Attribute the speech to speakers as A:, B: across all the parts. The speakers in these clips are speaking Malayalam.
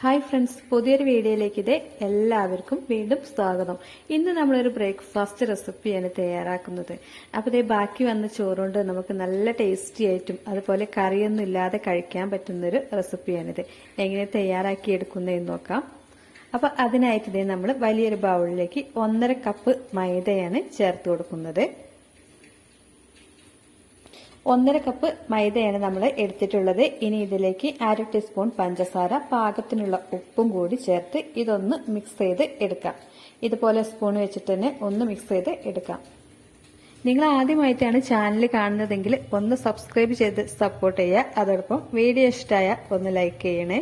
A: ഹായ് ഫ്രണ്ട്സ് പുതിയൊരു വീഡിയോയിലേക്ക് ഇത് എല്ലാവർക്കും വീണ്ടും സ്വാഗതം. ഇന്ന് നമ്മളൊരു ബ്രേക്ക്ഫാസ്റ്റ് റെസിപ്പിയാണ് തയ്യാറാക്കുന്നത്. അപ്പോൾ ഇതേ ബാക്കി വന്ന ചോറുകൊണ്ട് നമുക്ക് നല്ല ടേസ്റ്റി ആയിട്ടും അതുപോലെ കറിയൊന്നും ഇല്ലാതെ കഴിക്കാൻ പറ്റുന്നൊരു റെസിപ്പിയാണിത്. എങ്ങനെ തയ്യാറാക്കി എടുക്കുന്നതെന്ന് നോക്കാം. അപ്പോൾ അതിനായിട്ട് ഇതേ നമ്മൾ വലിയൊരു ബൗളിലേക്ക് ഒന്നര കപ്പ് മൈദയാണ് ചേർത്ത് കൊടുക്കുന്നത്. ഒന്നര കപ്പ് മൈദയാണ് നമ്മൾ എടുത്തിട്ടുള്ളത്. ഇനി ഇതിലേക്ക് അര ടീസ്പൂൺ പഞ്ചസാര പാകത്തിനുള്ള ഉപ്പും കൂടി ചേർത്ത് ഇതൊന്ന് മിക്സ് ചെയ്ത് എടുക്കാം. ഇതുപോലെ സ്പൂൺ വെച്ചിട്ട് തന്നെ ഒന്ന് മിക്സ് ചെയ്ത് എടുക്കാം. നിങ്ങൾ ആദ്യമായിട്ടാണ് ചാനൽ കാണുന്നതെങ്കിൽ ഒന്ന് സബ്സ്ക്രൈബ് ചെയ്ത് സപ്പോർട്ട് ചെയ്യുക. അതോടൊപ്പം വീഡിയോ ഇഷ്ടമായ ഒന്ന് ലൈക്ക് ചെയ്യണേ.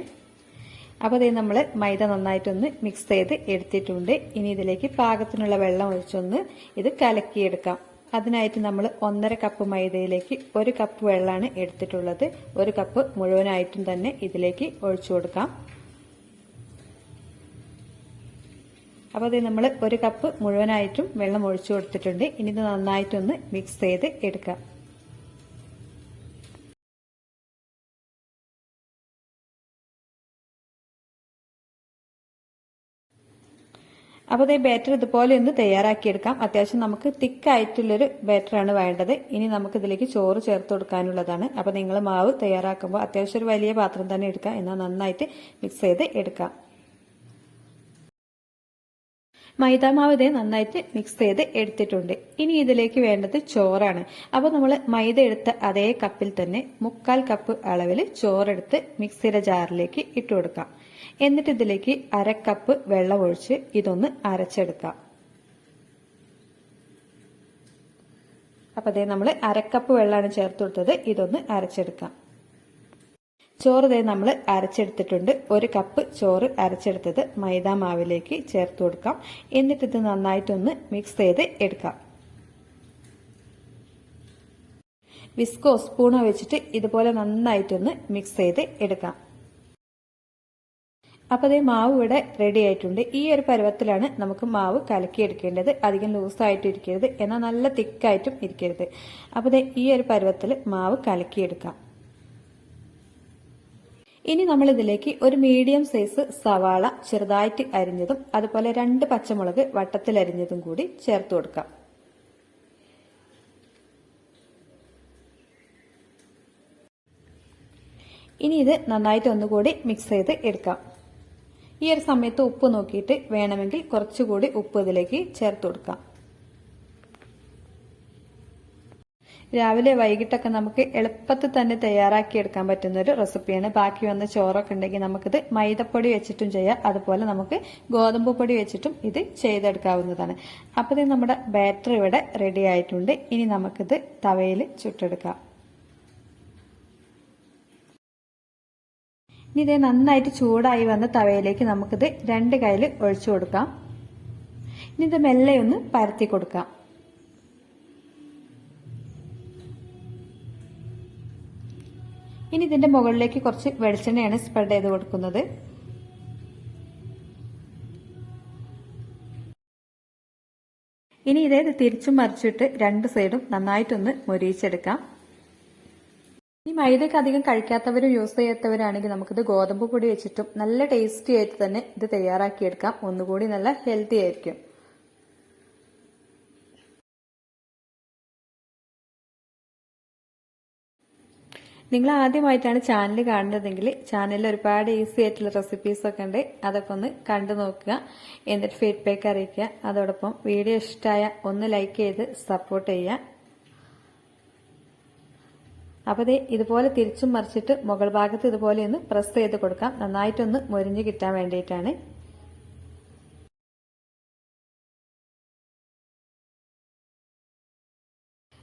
A: അപ്പോൾ അതേ നമ്മൾ മൈദ നന്നായിട്ടൊന്ന് മിക്സ് ചെയ്ത് എടുത്തിട്ടുണ്ട്. ഇനി ഇതിലേക്ക് പാകത്തിനുള്ള വെള്ളം ഒഴിച്ചൊന്ന് ഇത് കലക്കിയെടുക്കാം. അതിനായിട്ട് നമ്മൾ ഒന്നര കപ്പ് മൈദയിലേക്ക് ഒരു കപ്പ് വെള്ളമാണ് എടുത്തിട്ടുള്ളത്. ഒരു കപ്പ് മുഴുവനായിട്ടും തന്നെ ഇതിലേക്ക് ഒഴിച്ചു കൊടുക്കാം. അപ്പോൾ അത് നമ്മൾ ഒരു കപ്പ് മുഴുവനായിട്ടും വെള്ളം ഒഴിച്ചു കൊടുത്തിട്ടുണ്ട്. ഇനി ഇത് നന്നായിട്ടൊന്ന് മിക്സ് ചെയ്ത് എടുക്കാം. അപ്പോൾ ഈ ബാറ്റർ ഇതുപോലെ ഒന്ന് തയ്യാറാക്കിയെടുക്കാം. അത്യാവശ്യം നമുക്ക് തിക്കായിട്ടുള്ളൊരു ബാറ്ററാണ് വേണ്ടത്. ഇനി നമുക്ക് ഇതിലേക്ക് ചോറ് ചേർത്ത് കൊടുക്കാനുള്ളതാണ്. അപ്പോൾ നിങ്ങൾ മാവ് തയ്യാറാക്കുമ്പോൾ അത്യാവശ്യം ഒരു വലിയ പാത്രം തന്നെ എടുക്കാം എന്നാൽ നന്നായിട്ട് മിക്സ് ചെയ്ത് എടുക്കാം. മൈദാമാവ് ഇതേ നന്നായിട്ട് മിക്സ് ചെയ്ത് എടുത്തിട്ടുണ്ട്. ഇനി ഇതിലേക്ക് വേണ്ടത് ചോറാണ്. അപ്പോൾ നമ്മൾ മൈദ എടുത്ത അതേ കപ്പിൽ തന്നെ മുക്കാൽ കപ്പ് അളവിൽ ചോറെടുത്ത് മിക്സിയുടെ ജാറിലേക്ക് ഇട്ട് കൊടുക്കാം. എന്നിട്ട് ഇതിലേക്ക് അര കപ്പ് വെള്ളം ഒഴിച്ച് ഇതൊന്ന് അരച്ചെടുക്കാം. അപ്പോൾ അതേ നമ്മൾ അരക്കപ്പ് വെള്ളമാണ് ചേർത്ത് കൊടുത്തത്. ഇതൊന്ന് അരച്ചെടുക്കാം. ചോറ് ഇതേ നമ്മൾ അരച്ചെടുത്തിട്ടുണ്ട്. ഒരു കപ്പ് ചോറ് അരച്ചെടുത്തത് മൈദാ മാവിലേക്ക് ചേർത്ത് കൊടുക്കാം. എന്നിട്ട് ഇത് നന്നായിട്ടൊന്ന് മിക്സ് ചെയ്ത് എടുക്കാം. വിസ്കോ സ്പൂണോ വെച്ചിട്ട് ഇതുപോലെ നന്നായിട്ടൊന്ന് മിക്സ് ചെയ്ത് എടുക്കാം. അപ്പോൾ അതേ മാവ് ഇവിടെ റെഡി ആയിട്ടുണ്ട്. ഈ ഒരു പരുവത്തിലാണ് നമുക്ക് മാവ് കലക്കിയെടുക്കേണ്ടത്. അധികം ലൂസായിട്ട് ഇരിക്കരുത്. എന്നാൽ നല്ല തിക്കായിട്ടും ഇരിക്കരുത്. അപ്പോൾ അതേ ഈ ഒരു പരുവത്തിൽ മാവ് കലക്കിയെടുക്കാം. ഇനി നമ്മൾ ഇതിലേക്ക് ഒരു മീഡിയം സൈസ് സവാള ചെറുതായിട്ട് അരിഞ്ഞതും അതുപോലെ രണ്ട് പച്ചമുളക് വട്ടത്തിൽ അരിഞ്ഞതും കൂടി ചേർത്ത് കൊടുക്കാം. ഇനി ഇത് നന്നായിട്ട് ഒന്നുകൂടി മിക്സ് ചെയ്ത് എടുക്കാം. ഈ ഒരു സമയത്ത് ഉപ്പ് നോക്കിയിട്ട് വേണമെങ്കിൽ കുറച്ചുകൂടി ഉപ്പ് ഇതിലേക്ക് ചേർത്ത് കൊടുക്കാം. രാവിലെ വൈകിട്ടൊക്കെ നമുക്ക് എളുപ്പത്തിൽ തന്നെ തയ്യാറാക്കിയെടുക്കാൻ പറ്റുന്ന ഒരു റെസിപ്പിയാണ്. ബാക്കി വന്ന ചോറൊക്കെ ഉണ്ടെങ്കിൽ നമുക്കിത് മൈദപ്പൊടി വെച്ചിട്ടും ചെയ്യാം. അതുപോലെ നമുക്ക് ഗോതമ്പ് പൊടി വെച്ചിട്ടും ഇത് ചെയ്തെടുക്കാവുന്നതാണ്. അപ്പോൾ ഇത് നമ്മുടെ ബാറ്റർ ഇവിടെ റെഡി ആയിട്ടുണ്ട്. ഇനി നമുക്കിത് തവയിൽ ചുട്ടെടുക്കാം. ഇനി ഇത് നന്നായിട്ട് ചൂടായി വന്ന തവയിലേക്ക് നമുക്കിത് രണ്ട് കയ്യിൽ ഒഴിച്ചു കൊടുക്കാം. ഇനി ഇത് മെല്ലെ ഒന്ന് പരത്തി കൊടുക്കാം. ഇനി ഇതിന്റെ മുകളിലേക്ക് കുറച്ച് വെളിച്ചെണ്ണയാണ് സ്പ്രെഡ് ചെയ്ത് കൊടുക്കുന്നത്. ഇനി ഇതേ തിരിച്ചും മറിച്ചിട്ട് രണ്ട് സൈഡും നന്നായിട്ടൊന്ന് മൊരിയിച്ചെടുക്കാം. ഈ മൈദയൊക്കെ അധികം കഴിക്കാത്തവരും യൂസ് ചെയ്യാത്തവരാണെങ്കിൽ നമുക്കിത് ഗോതമ്പ് പൊടി വെച്ചിട്ടും നല്ല ടേസ്റ്റി ആയിട്ട് തന്നെ ഇത് തയ്യാറാക്കിയെടുക്കാം. ഒന്നുകൂടി നല്ല ഹെൽത്തി ആയിരിക്കും. നിങ്ങൾ ആദ്യമായിട്ടാണ് ചാനൽ കാണുന്നതെങ്കിൽ ചാനലിൽ ഒരുപാട് ഈസി ആയിട്ടുള്ള റെസിപ്പീസൊക്കെ ഉണ്ട്. അതൊക്കെ ഒന്ന് കണ്ടു നോക്കുക എന്നിട്ട് ഫീഡ്ബാക്ക് അറിയിക്കുക. അതോടൊപ്പം വീഡിയോ ഇഷ്ടമായ ഒന്ന് ലൈക്ക് ചെയ്ത് സപ്പോർട്ട് ചെയ്യുക. അപ്പോൾ ദേ ഇതുപോലെ തിരിച്ചും മറിച്ചിട്ട് മുകൾ ഭാഗത്ത് ഇതുപോലെ ഒന്ന് പ്രസ് ചെയ്ത് കൊടുക്കാം. നന്നായിട്ടൊന്ന് മൊരിഞ്ഞ് കിട്ടാൻ വേണ്ടിയിട്ടാണ്.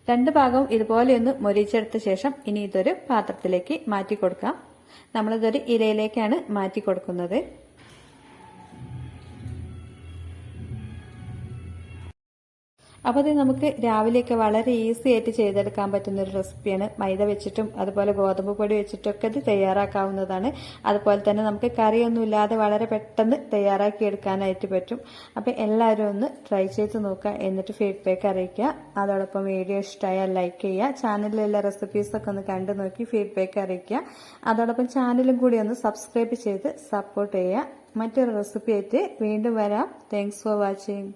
A: രണ്ട് ഭാഗവും ഇതുപോലെ ഒന്ന് മൊരിച്ചെടുത്ത ശേഷം ഇനി ഇതൊരു പാത്രത്തിലേക്ക് മാറ്റി കൊടുക്കാം. നമ്മളിതൊരു ഇരയിലേക്കാണ് മാറ്റി കൊടുക്കുന്നത്. അപ്പോൾ ഇത് നമുക്ക് രാവിലെയൊക്കെ വളരെ ഈസി ആയിട്ട് ചെയ്തെടുക്കാൻ പറ്റുന്ന ഒരു റെസിപ്പിയാണ് മൈദ വെച്ചിട്ടും അതുപോലെ ഗോതമ്പ് പൊടി വെച്ചിട്ടൊക്കെ ഇത് തയ്യാറാക്കാവുന്നതാണ്. അതുപോലെ തന്നെ നമുക്ക് കറിയൊന്നും ഇല്ലാതെ വളരെ പെട്ടെന്ന് തയ്യാറാക്കി എടുക്കാനായിട്ട് പറ്റും. അപ്പോൾ എല്ലാവരും ഒന്ന് ട്രൈ ചെയ്ത് നോക്കുക. എന്നിട്ട് ഫീഡ്ബാക്ക് അറിയിക്കുക. അതോടൊപ്പം വീഡിയോ ഇഷ്ടമായാൽ ലൈക്ക് ചെയ്യുക. ചാനലിലെ റെസിപ്പീസൊക്കെ ഒന്ന് കണ്ടു നോക്കി ഫീഡ്ബാക്ക് അറിയിക്കുക. അതോടൊപ്പം ചാനലും കൂടി ഒന്ന് സബ്സ്ക്രൈബ് ചെയ്ത് സപ്പോർട്ട് ചെയ്യുക. മറ്റൊരു റെസിപ്പി ആയിട്ട് വീണ്ടും വരാം. Thanks for watching